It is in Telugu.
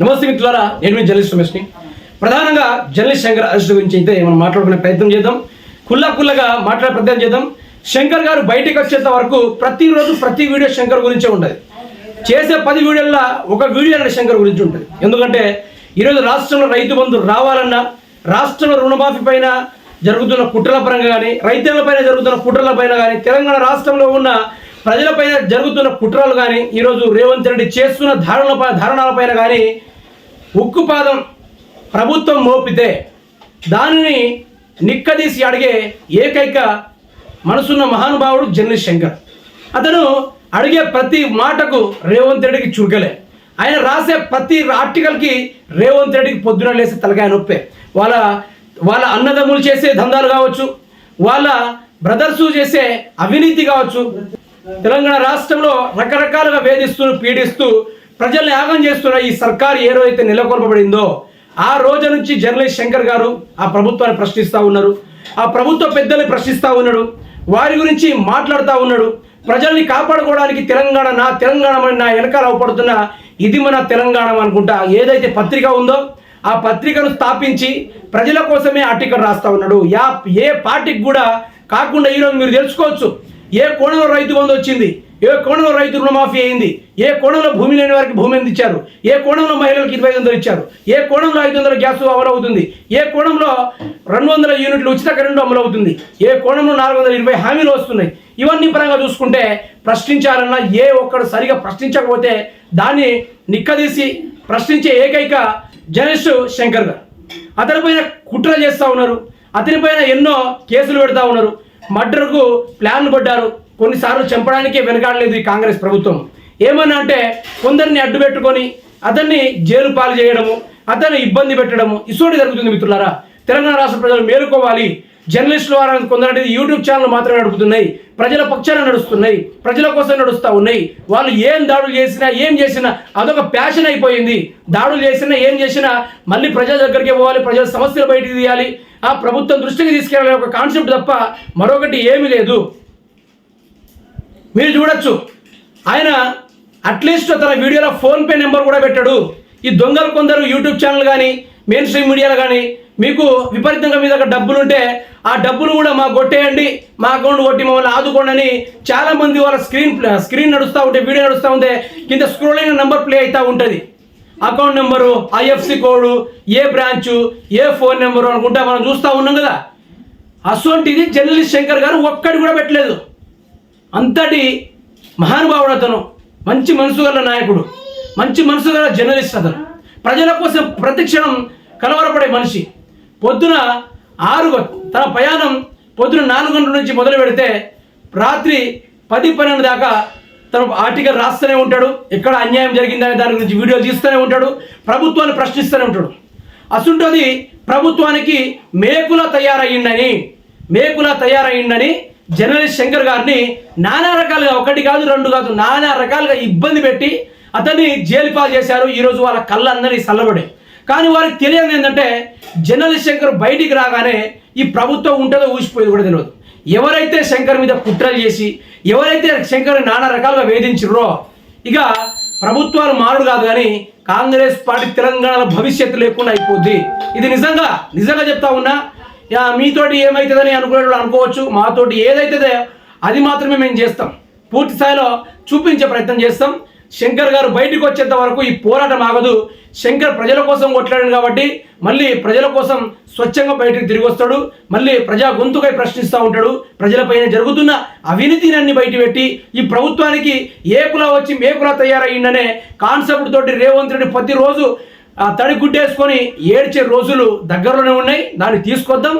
నమస్తే మిత్రులారా నేను మీ జర్నలిస్ట్ రమేష్ని ప్రధానంగా జర్నలిస్ట్ శంకర్ అరెస్ట్ గురించి అయితే మనం మాట్లాడుకునే ప్రయత్నం చేద్దాం. కుల్లా కుల్లగా మాట్లాడే ప్రయత్నం చేద్దాం. శంకర్ గారు బయటకు వచ్చేంత వరకు ప్రతిరోజు ప్రతి వీడియో శంకర్ గురించే ఉంటుంది చేసే పది వీడియోల్లో ఒక వీడియో అనేది శంకర్ గురించి ఉంటుంది. ఎందుకంటే ఈరోజు రాష్ట్రంలో రైతు బంధు రావాలన్నా రాష్ట్రంలో రుణమాఫీ పైన జరుగుతున్న కుట్రల పరంగా కానీ రైతుల పైన జరుగుతున్న కుట్రల పైన కానీ తెలంగాణ రాష్ట్రంలో ఉన్న ప్రజలపైన జరుగుతున్న కుట్రలు కానీ ఈరోజు రేవంత్ రెడ్డి చేస్తున్న ధారణల ధారణలపైన కానీ ఉక్కుపాదం ప్రభుత్వం మోపితే దానిని నిక్కదీసి అడిగే ఏకైక మనసున్న మహానుభావుడు జర్నలిస్ట్ శంకర్. అతను అడిగే ప్రతి మాటకు రేవంత్ రెడ్డికి చురుకలే. ఆయన రాసే ప్రతి ఆర్టికల్కి రేవంత్ రెడ్డికి పొద్దున లేసి తలకాయ నొప్పే. వాళ్ళ వాళ్ళ అన్నదమ్ములు చేసే దందాలు కావచ్చు వాళ్ళ బ్రదర్సు చేసే అవినీతి కావచ్చు. తెలంగాణ రాష్ట్రంలో రకరకాలుగా వేధిస్తూ పీడిస్తూ ప్రజల్ని యాగం చేస్తున్న ఈ సర్కారు ఏ రోజైతే నెలకొల్పబడిందో ఆ రోజు నుంచి జర్నలిస్ట్ శంకర్ గారు ఆ ప్రభుత్వాన్ని ప్రశ్నిస్తూ ఉన్నారు. ఆ ప్రభుత్వ పెద్దల్ని ప్రశ్నిస్తూ ఉన్నాడు. వారి గురించి మాట్లాడుతూ ఉన్నాడు. ప్రజల్ని కాపాడుకోవడానికి తెలంగాణ నా తెలంగాణ అని నా వెనకాల అవపడుతున్న ఇది మన తెలంగాణ అనుకుంటా ఏదైతే పత్రిక ఉందో ఆ పత్రికను స్థాపించి ప్రజల కోసమే ఆర్టికల్ రాస్తా ఉన్నాడు. యా ఏ పార్టీకి కూడా కాకుండా ఈరోజు మీరు తెలుసుకోవచ్చు. ఏ కోణంలో రైతు బంధు వచ్చింది? ఏ కోణంలో రైతు రుణమాఫీ అయింది? ఏ కోణంలో భూమి లేని వారికి భూమి అందించారు? ఇచ్చారు ఏ కోణంలో మహిళలకు ఇరవై ఐదు వందలు ఇచ్చారు? ఏ కోణంలో ఐదు వందల గ్యాస్ అమలు అవుతుంది ఏ కోణంలో రెండు వందల యూనిట్లు ఉచిత కరెంటు అమలు అవుతుంది ఏ కోణంలో నాలుగు వందల ఇరవై హామీలు వస్తున్నాయి? ఇవన్నీ పరంగా చూసుకుంటే ప్రశ్నించాలన్నా ఏ ఒక్కడు సరిగా ప్రశ్నించకపోతే దాన్ని నిక్కదీసి ప్రశ్నించే ఏకైక జర్నలిస్టు శంకర్ గారు. అతనిపైన కుట్ర చేస్తూ ఉన్నారు. అతనిపైన ఎన్నో కేసులు పెడతా ఉన్నారు. మర్డర్కు ప్లాన్లు పడ్డారు. కొన్నిసార్లు చంపడానికే వెనకాడలేదు ఈ కాంగ్రెస్ ప్రభుత్వం. ఏమన్నా అంటే కొందరిని అడ్డు పెట్టుకొని అతన్ని జైలు పాలు చేయడము అతన్ని ఇబ్బంది పెట్టడము ఇసోటి జరుగుతుంది మిత్రులారా. తెలంగాణ రాష్ట్ర ప్రజలు మేలుకోవాలి. జర్నలిస్టుల వారు కొందరు యూట్యూబ్ ఛానల్ మాత్రమే నడుపుతున్నాయి. ప్రజల పక్షాన నడుస్తున్నాయి. ప్రజల కోసం నడుస్తూ ఉన్నాయి. వాళ్ళు ఏం దాడులు చేసినా ఏం చేసినా అదొక ప్యాషన్ అయిపోయింది. దాడులు చేసినా ఏం చేసినా మళ్ళీ ప్రజల దగ్గరికి పోవాలి ప్రజల సమస్యలు బయటికి తీయాలి. ఆ ప్రభుత్వం దృష్టికి తీసుకెళ్ళాలి ఒక కాన్సెప్ట్ తప్ప మరొకటి ఏమీ లేదు. మీరు చూడొచ్చు. ఆయన అట్లీస్ట్ తన వీడియోలో ఫోన్పే నెంబర్ కూడా పెట్టాడు. ఈ దొంగలు కొందరు యూట్యూబ్ ఛానల్ కానీ మెయిన్ స్ట్రీమ్ మీడియాలో కానీ మీకు విపరీతంగా మీ దగ్గర డబ్బులు ఉంటే ఆ డబ్బులు కూడా మాకు కొట్టేయండి మా అకౌంట్ కొట్టి మమ్మల్ని ఆదుకోండి అని చాలా మంది వాళ్ళ స్క్రీన్ స్క్రీన్ నడుస్తూ ఉంటే వీడియో నడుస్తూ ఉంటే కింద స్క్రోలింగ్ నెంబర్ ప్లే అవుతూ ఉంటుంది. అకౌంట్ నెంబరు ఐఎఫ్సి కోడ్ ఏ బ్రాంచు ఏ ఫోన్ నెంబరు అనుకుంటా మనం చూస్తూ ఉన్నాం కదా. అసొంటిది జర్నలిస్ట్ శంకర్ గారు ఒక్కడి కూడా పెట్టలేదు. అంతటి మహానుభావుడు అతను మంచి మనసు గల నాయకుడు మంచి మనసు గల జర్నలిస్ట్ అతను. ప్రజల కోసం ప్రతిక్షణం కలవరపడే మనిషి. పొద్దున ఆరు తన ప్రయాణం పొద్దున నాలుగు గంటల నుంచి మొదలు పెడితే రాత్రి పది పన్నెండు దాకా తను ఆర్టికల్ రాస్తూనే ఉంటాడు. ఎక్కడ అన్యాయం జరిగిందనే దాని గురించి వీడియో తీస్తూనే ఉంటాడు. ప్రభుత్వాన్ని ప్రశ్నిస్తూనే ఉంటాడు. అసుంటది ప్రభుత్వానికి మేకులా తయారయ్యిండని మేకులా తయారయ్యిండని జర్నలిస్ట్ శంకర్ గారిని నానా రకాలుగా ఒకటి కాదు రెండు కాదు నానా రకాలుగా ఇబ్బంది పెట్టి అతన్ని జైలు పాలు చేశారు. ఈరోజు వాళ్ళ కళ్ళందరినీ చల్లబడే కానీ వారికి తెలియదు ఏంటంటే జర్నలిస్ట్ శంకర్ బయటికి రాగానే ఈ ప్రభుత్వం ఉంటుందో ఊసిపోయేది కూడా తెలియదు. ఎవరైతే శంకర్ మీద కుట్రలు చేసి ఎవరైతే శంకర్ నానా రకాలుగా వేధించారో ఇక ప్రభుత్వాలు మారుడు కాదు కానీ కాంగ్రెస్ పార్టీ తెలంగాణలో భవిష్యత్తు లేకుండా అయిపోద్ది. ఇది నిజంగా నిజంగా చెప్తా ఉన్నా యా, మీతోటి ఏమవుతుందని అనుకునేటప్పుడు అనుకోవచ్చు మాతోటి ఏదైతుందో అది మాత్రమే మేము చేస్తాం. పూర్తి స్థాయిలో చూపించే ప్రయత్నం చేస్తాం. శంకర్ గారు బయటకు వచ్చేంత వరకు ఈ పోరాటం ఆగదు. శంకర్ ప్రజల కోసం కొట్లాడాడు కాబట్టి మళ్ళీ ప్రజల కోసం స్వచ్ఛంగా బయటకు తిరిగి వస్తాడు. మళ్ళీ ప్రజా గొంతుకై ప్రశ్నిస్తూ ఉంటాడు. ప్రజలపైన జరుగుతున్న అవినీతిని అన్ని బయటపెట్టి ఈ ప్రభుత్వానికి ఏకులా వచ్చి మేకులా తయారయ్యిందనే కాన్సెప్ట్ తోటి రేవంత్ రెడ్డి ప్రతిరోజు తడి గుడ్డేసుకొని ఏడ్చే రోజులు దగ్గరలోనే ఉన్నాయి. దాన్ని తీసుకొద్దాం.